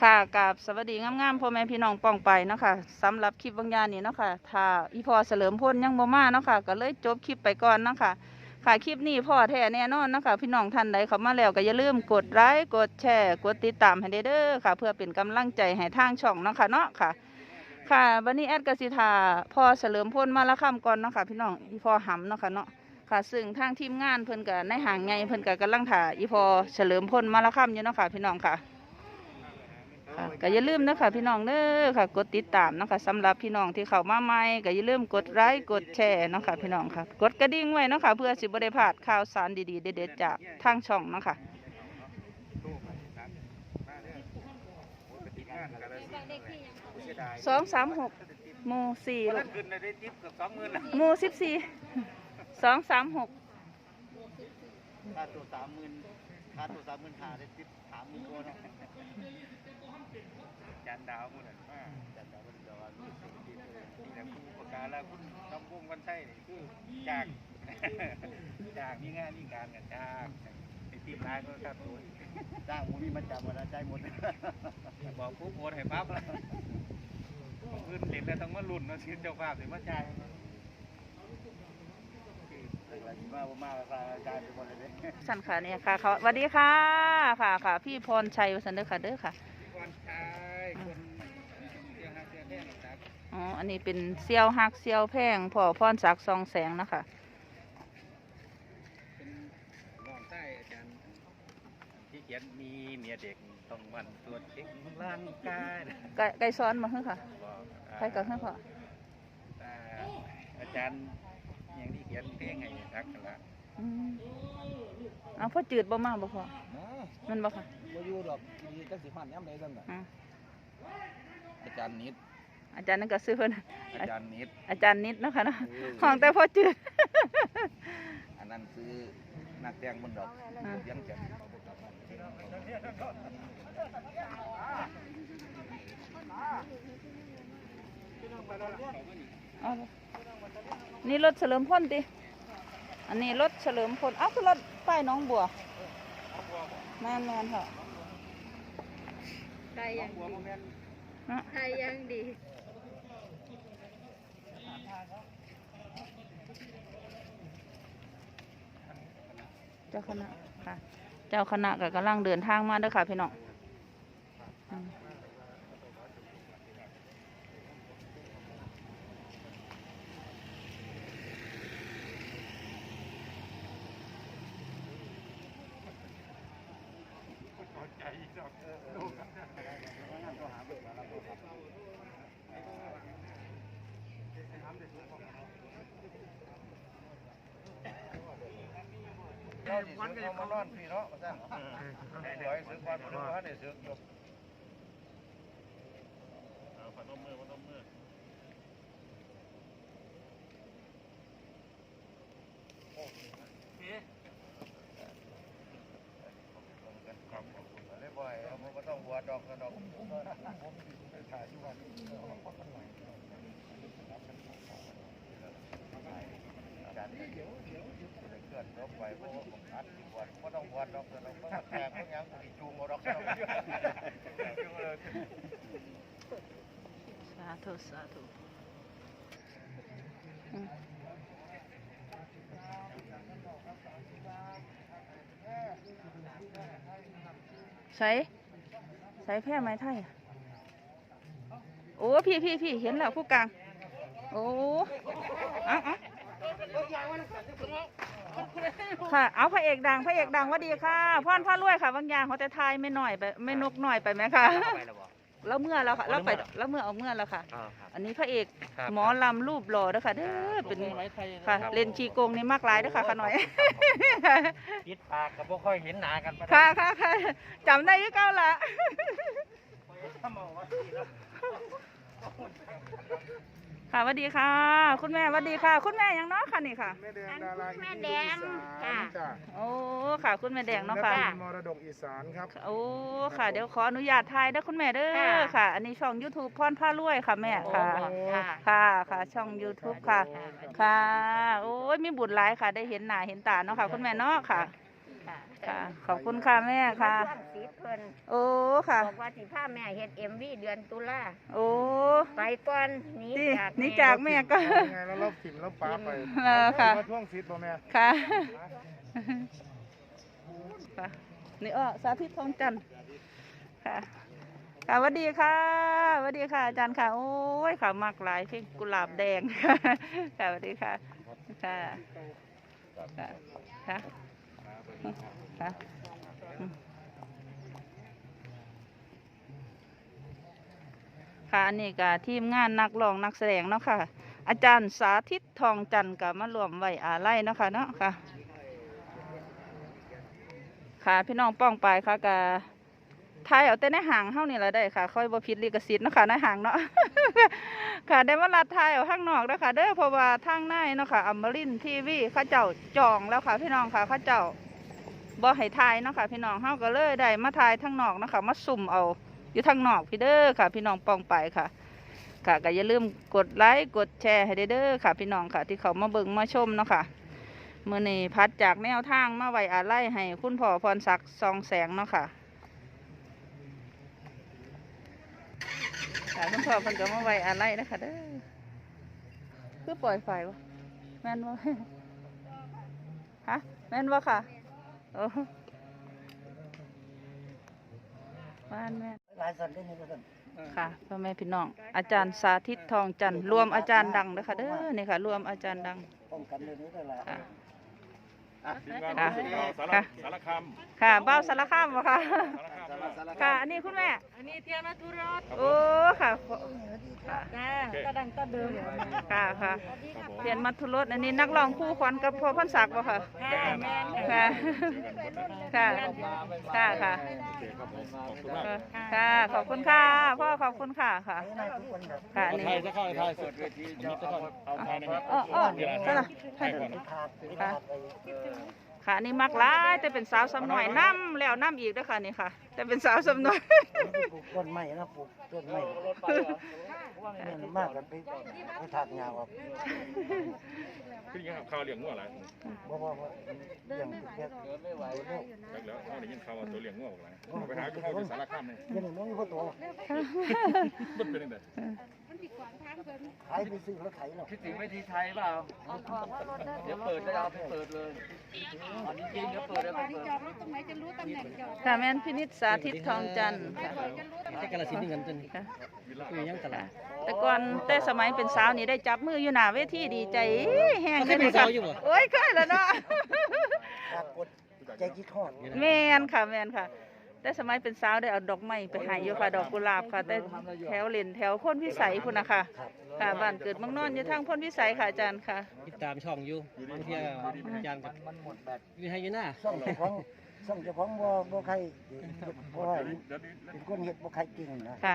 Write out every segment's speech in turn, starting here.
ค่ะกับสวัสดีงามๆพ่อแม่พี่น้องป้องไปเนาะค่ะสำหรับคลิปบางยางนี้เนาะค่ะถ้าอีพอเสลิมพลยังบ่มาเนาะค่ะก็เลยจบคลิปไปก่อนเนาะค่ะค่ะคลิปนี้พ่อแท้แน่นอนเนาะค่ะพี่น้องท่านใดเข้ามาแล้วก็อย่าลืมกดไลค์กดแชร์ กดติดตามให้เด้อค่ะ เพื่อเป็นกำลังใจให้ทางช่องเนาะค่ะเนาะค่ะ ค่ะวันนี้แอดกสิทาพ่อเฉลิมพลมาละค่ำก่อนเนาะค่ะพี่น้องอีพอหำเนาะค่ะเนาะค่ะซึ่งทางทีมงานเพิ่นกับในห่างไงเพิ่นกับกำลังถ่าอีพอเฉลิมพลมาละค่ำอยู่เนาะค่ะพี่น้องค่ะ ค่ะก็อย่าลืมนะคะพี่น้องเด้อค่ะ กดติดตามเนาะคะสำหรับพี่น้องที่เข้ามาใหม่ก็อย่าลืมกดไลค์กดแชร์เนาะค่ะพี่น้องค่ะ กดกระดิ่งไว้เนาะค่ะเพื่อสิบ่ได้พลาดข่าวสารดีๆเด็ดๆจากทางช่องเนาะค่ะสองสามหกหมู่สี่ลูกขึ้นได้จิ๊บเกือบสองหมื่นนะหมู่สิบสี่สองสามหกค่าตัวสามหมื่นค่าตัวสามหมื่นหาได้จิ๊บสามหมื่นตัวเนาะจัน ดาวมุ่นอะจันดาวมันดาวนี่นี่แหละคุณประกาศแล้วคุณน้ำบุ้งวันไส้นี่คือจากจากมีงานมีการกันจากไอ้ทีมนายก็ค่าตัวจ้างมูนี่มันจับหมดแล้วใจหมดบอกปุ๊บโอนให้ปั๊บแล้วขึ้นเหรียญแล้วต้องมาลุ้นเนาชิ้นเจ้าภาพถึงมาจ่ายมามาอาจารย์เป็นคนเลยเนี่ยสันค่ะเนี่ยค่ะเขาสวัสดีค่ะค่ะค่ะ พี่พรชัยวสันเด้อค่ะเด้อค่ะ ก่อนชายคนเที่ยวหาเที่ยวแท่งครับ อ๋ออันนี้เป็นเซียวหักเซียวแพงพ่อพรศักดิ์ซองแสงนะคะเป็นน้องใต้อาจารย์ที่เขียนมีเมียเด็กต้องหมันตรวจเช็คร่างกายไก่ไก่ซ้อนมาเฮ้ค่ะบอกใครกับเฮ้พ่ออ่าอาจารย์อย่างที่เขียนเพลงให้ทักกันละอืมเอาพ่อจืดบ่มาบ่พ่อนะมันบ่ค่ะบ่อยู่ดอกมีจักสิพันย้ำใดซั่นน่ะอ่าอาจารย์นิด อาจารย์นั่นก็ซื้อเพิ่นอาจารย์นิด อาจารย์นิดเนาะคะเนาะห้องแต่พ่อจืดอันนั้นคือนักแต่งบนดอกอ่าเลี้ยงแก่เอาเลยนี่รถเฉลิมพลติอันนี้รถเฉลิมพลเอ้าคือรถป้ายหน้องบัวแม่นแม่นๆค่ะไทยยังหัวดีโมเมนต์นะไทยยังดี จ้าคณะค่ะ เจ้าคณะก็กำลังเดินทางมาเด้อค่ะพี่น้อง เราสิซื้อเขามานอนพี่เนาะมาสั่งเดี๋ยวให้ซื้อก่อนมาดูว่าเนี่ยซื้ออยู่เอาขนมมือขนมมือครับเรียบร้อยเอามันก็ต้องบวดอกกระดอกผมถ่ายอยู่วัน อาจารบไว้เพราะว่าผมอัดที่บวชก็ต้องวชดดอกกระดอกก็แขกก็ยังตีจูงเอาดอกกระดอกสาธุสาธุใส่ใส่แพร่ไม้ไทยโอ้พี่พี่พี่เห็นแล้วผู้กลาง โอ้เอาเอา ค่ะ เอาพระเอกดังพระเอกดังหว่าดีค่ะพ่อนพ่อรวยค่ะบางอย่างเขาแต่ทายไม่หน่อยไปไม่นกหน่อยไปไหมคะแล้วเมื่อแล้วค่ะแล้วไปแล้วเมื่อเอาเมื่อแล้วค่ะ อันนี้พระเอกครับหมอลำรูปหล่อเด้อค่ะเด้อเป็นค่ะเล่นชีโกงนี่มากหลายเด้อค่ะขาหน่อยปิดปากก็บ่ค่อยเห็นหน้ากันปานใดค่ะค่ะค่ะจำได้ยี่เก้าละ ค่ะสวัสดีค่ะ คุณแม่สวัสดีค่ะ คุณแม่ยังเนาะค่ะนี่ค่ะ แม่แดงดาราแม่แดงค่ะจ้ะโอ้ค่ะ คุณแม่แดงเนาะค่ะ และเป็นมรดกอีสานครับ โอ้ค่ะ เดี๋ยวขออนุญาตถ่ายเด้อคุณแม่เด้อค่ะค่ะ อันนี้ช่อง YouTube พรผ้ารวยค่ะแม่ค่ะค่ะค่ะค่ะช่อง YouTube ค่ะ ค่ะ โอ้ยมีบุญหลายค่ะ ได้เห็นหน้าเห็นตาเนาะค่ะ คุณแม่เนาะค่ะ ค่ะค่ะขอบคุณค่ะแม่ค่ะท่วงสีเพิ่นโอ้ค่ะ บอกว่าสิพาแม่เฮ็ดเอ็มวีเดือนตุลาโอ้ ไปก่อนหนีที่จากหนี่แม่จากแม่ก็ไงแล้วเราถิ่มแล้วปลาไปเออค่ะ มาท่วงซิดบ่แม่ค่ะค่ะนี่อ้อสาธิตทองจันทร์ค่ะค่ะสวัสดีค่ะสวัสดีค่ะ อาจารย์ค่ะ โอ้ยค่ะมากหลายที่กุหลาบแดงค่ะค่ะสวัสดีค่ะ ค่ะค่ะค่ะค่ะอืม ค่ะอันนี่ก็ทีมงานนักร้องนักแสดงเนาะค่ะ อาจารย์สาธิตทองจันทร์กับมารวมไว้อาไล่เนาะค่ะเนาะค่ะ ค่ะพี่น้องป้องไปค่ะกะทายเอาแต่ในห่างเฮานี่แหละได้ค่ะ ค่อยบ่ผิดลิขสิทธิ์เนาะค่ะในห่างเนาะ ค่ะได้มาลัดทายเอาข้างนอกเด้อค่ะเด้อเพราะว่าทางในเนาะค่ะอมรินทีวีเขาเจ้าจองแล้วค่ะ พี่น้องค่ะเขาเจ้าบ่ให้ทายเนาะค่ะ พี่น้องเฮาก็เลยได้มาทายทางนอกเนาะค่ะมาสุ่มเอา อยู่ทางนอกพี่เด้อค่ะ พี่น้องป้องไปค่ะ ค่ะก็อย่าลืมกดไลค์กดแชร์ให้เด้อค่ะ พี่น้องค่ะ ที่เขามาเบิ่งมาชมเนาะค่ะเมื้อนี้พัดจากแนวทางมาไว้อาไล่ให้คุณพ่อพรศักดิ์ซองแสงเนาะค่ะค่ะคุณพ่อเพิ่นก็มาไว้อาไล่นะคะเด้อคือปล่อยไฟวะแม่นบ่ฮะแม่นบ่ค่ะโอ้บ้านแม่ หลายสันได้นี่ก็สันค่ะพ่อแม่พี่น้อง อาจารย์สาธิตทองจันทร์รวมอาจารย์ดังนะคะเด้อนี่ค่ะ รวมอาจารย์ดังป้องกันเลยนี่ก็ละค่ะทีมงานค่ะผู้สื่อข่าวสารค่ะ สารคามค่ะเบ้าสารคามบ่ค่ะ สารคาม ค่ะ อันนี้คุณแม่ อันนี้เทียนธุรสโอ้ค่ะค่ะจ้าก็ดังก็เดิมค่ะค่ะครับผมเพียนมัทุรสอันนี้นักร้องคู่ขวัญกับพ่อพันศักดิ์บ่ค่ะค่ะแม่นค่ะค่ะค่ะค่ะโอเคครับผมขอบคุณมากค่ะขอบคุณค่ะพ่อขอบคุณค่ะค่ะค่ะเอานี่ไทยจะเข้าไทยสุดอันนี้จะเข้าเอาไทยนะครับอ้ออ้อนี่แหละก็ล่ะไทยก่อนค่ะ ค่ะอันนี่มักหลายแต่เป็นสาวสำน้อยน้ำแล้วน้ำอีกเด้วยค่ะนี่ค่ะ แต่เป็นสาวสำน้อย ปลูกต้นไม้นะปลูกต้นไม้เนี่ยมากกันไปไปถากงาออกขึ้นยังข่าวเลี้ยงงัวอะไรบ่บ่บ่เรื่องเพียกไม่ไหวโลกจากแล้วเขาได้ยินข่าวว่าตัวเลี้ยงงัวออกแล้วไปหาคุณพ่อที่สารคามนี่ยังน้องพ่อโตมันเป็นยังไง ขายไปซื้อแล้วขายหรอกคิดถึงเวทีไทยเปล่าเดี๋ยวเปิดได้เอาไปเปิดเลยอันนี้จริงเดี๋ยวเปิดได้ไปเปิดค่ะแม่นพินิจสาธิตทองจันทร์ค่ะใช่กระสินธุ์กันจนค่ะคือยังตลาดแต่ก่อนแต่สมัยเป็นสาวนี่ได้จับมืออยู่หน้าเวทีดีใจแห้งขึ้นเป็นค่ะสาวอยู่บ่โอ้ยเคยแล้วเนาะ ปรากฏใจคิดทอดแมนค่ะแมนค่ะ แต่สมัยเป็นสาวได้เอาดอกไม้ไปให้อยู่ค่ะดอกกุหลาบค่ะแต่แถวเหรนแถวพ้นวิสัยพุ่นนะคะค่ะบ้านเกิดเมืองนอนอยู่ทางพ้นวิสัยค่ะอาจารย์ค่ะติดตามช่องอยู่บางทีอาจารย์กับมันหมดแบตวิทยอยู่หน้าซ่องเจ้าของซ่องเจ้าของบ่บ่ใครเพราะว่าเดี๋ยวนี้เป็นคนเฮ็ดบ่ใครจริงนะค่ะ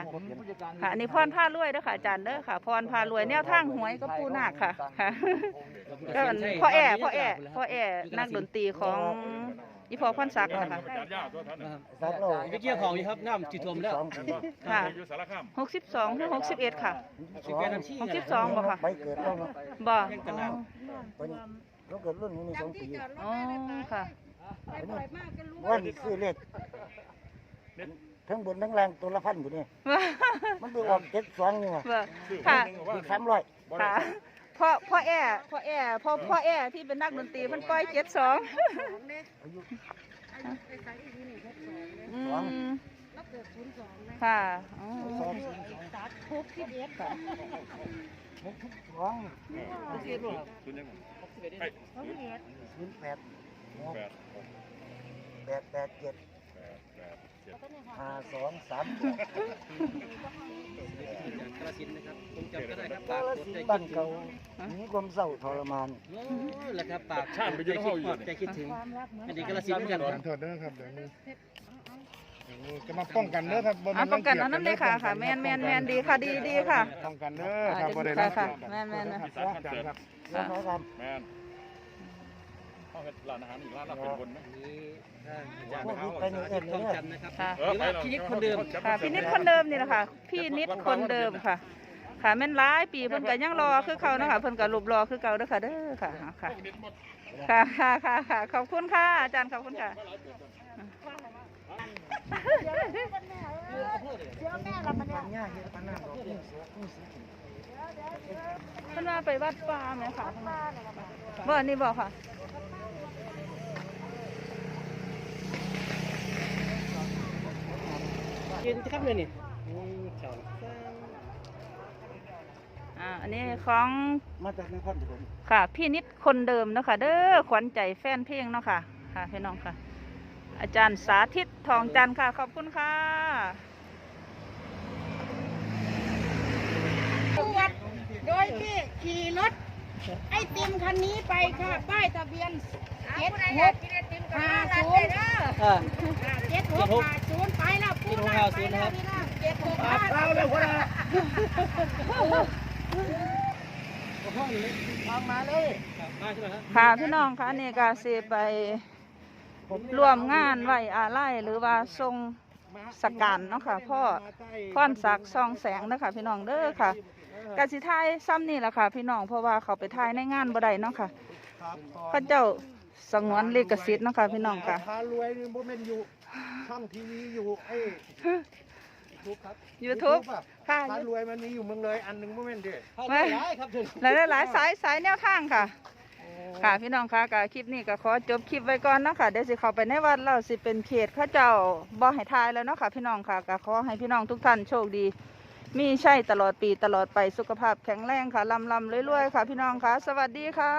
ค่ะอันนี้พรพารวยเด้อค่ะอาจารย์เด้อค่ะพรพารวยแนวทางหวยก็ปูนาคค่ะค่ะก็อันพ่อแอ่พ่อแอ่พ่อแอ่นักดนตรีของ อีพอพรศักดิ์นะคะอาจารย์ย่าตัวท่านน่ะสักโลไปเกี่ยวของอยู่ครับน้ำจิตท่วมแล้วสองเห็นบ่ค่ะ อยู่สารคามหกสิบสองถึงหกสิบเอ็ดค่ะสิบแปดนาทีหกสิบสองบ่ค่ะ ไปเกิดแล้วเนาะบ่ยังตลาดเป็นเราเกิดรุ่นนี้มีสองปีอ๋อค่ะว่านี่ซื้อเลขทั้งบนทั้งล่างตัวละพันอยู่นี่มันไปออกเจ็ดสองนี่ว่ะบ่ค่ะอีกสามร้อยค่ะ พ่อพ่อแอ่พ่อแอ่พ่อพ่อแอ่ที่เป็นนักดนตรีมันปล่อยเจ็ดสองอืมค่ะอ๋อสองทุกที่เอ็ดค่ะทุกสองคุณยังไงศูนย์แปดหกแปดหกแปดแปดเจ็ดแปดแปดเจ็ด ห้าสองสามกระสินนะครับผมจำก็ได้ครับกาปากลกดสินใจธุ์บ้านคิดถึเก่างมีความเศร้าทรมานโอ้แล้วครับปากใจคิดฮอดใจคิดถึงอันนี้กระสินธุ์เหมือนกันขอโทษเด้อครับเดี๋ยวนี้เดี๋ยวนี้จะมาป้องกันเด้อครับบ่อะแม่ป้องกันเอารันั่นงเลกียค่ะค่ะแมนแมนแมนดีค่ะดีดีค่ะ ป้องกันเด้ออ่าครับบ่ได้ค่ะรังเกีค่ะยจแม่นแม่นนะอีสานคอนเสิร์ตครับเรื่องน้อยครับ แมน ห้องเฮ็ดร้านอาหารอีกร้านเราเป็นคนไหมนี่อาจารย์พวกเขานี้ไปในสาเอ็ธินตเลทองยจันทร์นะครับค่ะเออไปเราพินิจคนเดิมค่ะพี่นิดคนเดิมนี่แหละค่ะพี่นิดคนเดิมค่ะ ค่ะแม่นหลายปีเพิ่นก็ยังรอคือเขานะคะเพิ่นก็รูปรอคือเก่าเด้อค่ะเด้อค่ะค่ะค่ะค่ะค่ะค่ะขอบคุณค่ะอาจารย์ขอบคุณค่ะเพิ่นว่าไปวัดป่าไหมคะบ่อันนี้บอกค่ะ ยืนครับเลยนี่อ่าอันนี้ของมาจากนครปฐมค่ะ พี่นิดคนเดิมเนาะคะเด้อขวัญใจแฟนเพลงเนาะค่ะค่ะพี่น้องค่ะ อาจารย์สาธิตทองจันทร์ค่ะ ขอบคุณค่ะโดยที่ขี่รถไอติมคันนี้ไปค่ะ ป้ายทะเบียน เจ็ดหกห้าศูนย์เจ็ดหกห้าศูนย์ไปแล้วพูดแล้วไปแล้วพี่น้องเจ็ดหกห้าศูนย์มาใช่ไหมครับค่ะพี่น้องค่ะนี่ก็สิไปร่วมงานไหวอาไลหรือว่าทรงสการเนาะค่ะพ่อพรศักซองแสงเนาะคะพี่น้องเด้อค่ะกสิทายซ้ำนี่แหละค่ะ พี่น้องเพราะว่าเขาไปทายในงานบ่ได้เนาะค่ะพระเจ้า สงวนลิขสิทธิ์เนาะค่ะพี่น้องค่ะ พารวยนี่โมเมนอยู่ช่องทีวีอยู่ไอ้ยูทูบครับ YouTube อะค่ะ พารวยมันมีอยู่เมืองเลยอันหนึ่งโมเมนต์ดิไม่ครับหลายหลายๆสายสายแนวทางค่ะ ค่ะพี่น้องค่ะกับคลิปนี้ก็ขอจบคลิปไว้ก่อนเนาะค่ะเดี๋ยวสิเข้าไปในวัดเราสิเป็นเขตเข้าเจ้าบ่ให้ทายแล้วเนาะค่ะพี่น้องค่ะก็ขอให้พี่น้องทุกท่านโชคดี มีใช่ตลอดปีตลอดไปสุขภาพแข็งแรงค่ะลำลำรวยๆค่ะ พี่น้องค่ะ สวัสดีค่ะ